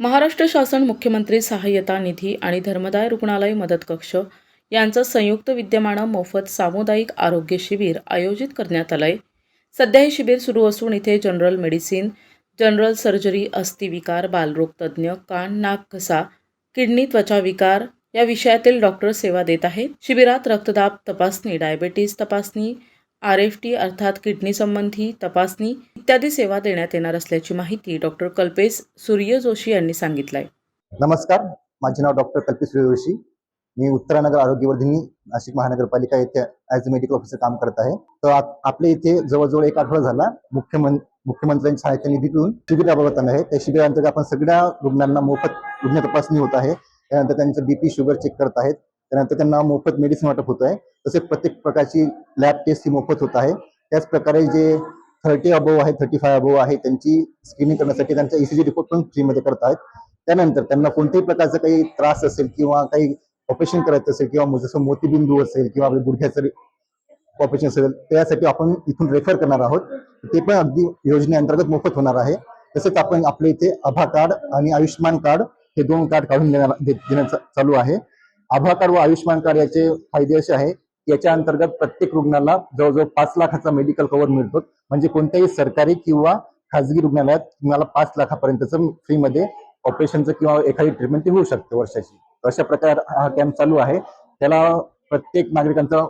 महाराष्ट्र शासन मुख्यमंत्री सहाय्यता निधी आणि धर्मदाय रुग्णालय मदत कक्ष यांचं संयुक्त विद्यमानं मोफत सामुदायिक आरोग्य शिबिर आयोजित करण्यात आलंय. सध्या हे शिबिर सुरू असून इथे जनरल मेडिसिन जनरल सर्जरी अस्थिविकार बालरोग तज्ज्ञ कान नाक घसा किडनी त्वचा विकार या विषयातील डॉक्टर सेवा देत आहेत. शिबिरात रक्तदाब तपासणी डायबेटीस तपासणी आर एफ टी अर्थात किडनी संबंधी तपासणी इत्यादी सेवा देण्यात येणार असल्याची माहिती डॉक्टर कल्पेश सूर्य जोशी यांनी सांगितलं आहे नमस्कार माझे नाव डॉक्टर कल्पेश जोशी. मी उत्तरानगर आरोग्यवर्धिनी नाशिक महानगरपालिका येथे ॲज अ मेडिकल ऑफिसर काम करत आहे. तर आपल्या इथे जवळजवळ एक आठवडा झाला मुख्यमंत्री मुख्यमंत्र्यांच्या सहायता निधीतून शिबिर राबवत आहे. त्या शिबिरांतर्गत आपण सगळ्या रुग्णांना मोफत रुग्ण तपासणी होत आहे. त्यानंतर त्यांचं बीपी शुगर चेक करत आहेत. त्यानंतर त्यांना मोफत मेडिसिन वाटप होत आहे तसेच प्रत्येक प्रकारची लॅब टेस्ट ही मोफत होत आहे. त्याच प्रकारे जे थर्टी अबोव आहे थर्टी फाय अबोव आहे त्यांची स्क्रीनिंग करण्यासाठी त्यांचा ईसीजी रिपोर्ट पण फ्रीमध्ये करत आहेत. त्यानंतर त्यांना कोणत्याही प्रकारचा काही त्रास असेल किंवा काही ऑपरेशन करायचं असेल किंवा मग जसं मोतीबिंदू असेल किंवा आपल्या गुडघ्याचं ऑपरेशन असेल त्यासाठी आपण इथून रेफर करणार आहोत. ते पण अगदी योजनेअंतर्गत मोफत होणार आहे. तसेच आपण आपल्या इथे आभा कार्ड आणि आयुष्यमान कार्ड हे दोन कार्ड काढून देणार दे- देण्याचं चालू आहे. आभाकार व आयुष्यमान कार्ड याचे फायदे असे आहे याच्या अंतर्गत प्रत्येक रुग्णाला जवळजवळ पाच लाखाचा मेडिकल कव्हर मिळतो. म्हणजे कोणत्याही सरकारी किंवा खाजगी रुग्णालयात तुम्हाला पाच लाखापर्यंतचं फ्रीमध्ये ऑपरेशनचं किंवा एखादी ट्रीटमेंट होऊ शकते वर्षाची. अशा प्रकारे हा कॅम्प चालू आहे. त्याला प्रत्येक नागरिकांचा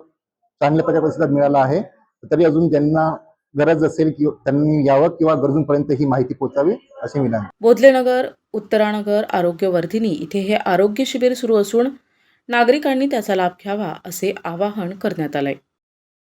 चांगल्या प्रकारे प्रतिसाद मिळाला आहे. तरी अजून ज्यांना गरज असेल की त्यांनी यावं किंवा गरजूंपर्यंत ही माहिती पोहोचावी अशी विनंती. बोधलेनगर उत्तरानगर आरोग्यवर्धिनी इथे हे आरोग्य शिबिर सुरू असून नागरिकांनी त्याचा लाभ घ्यावा असे आवाहन करण्यात आलंय.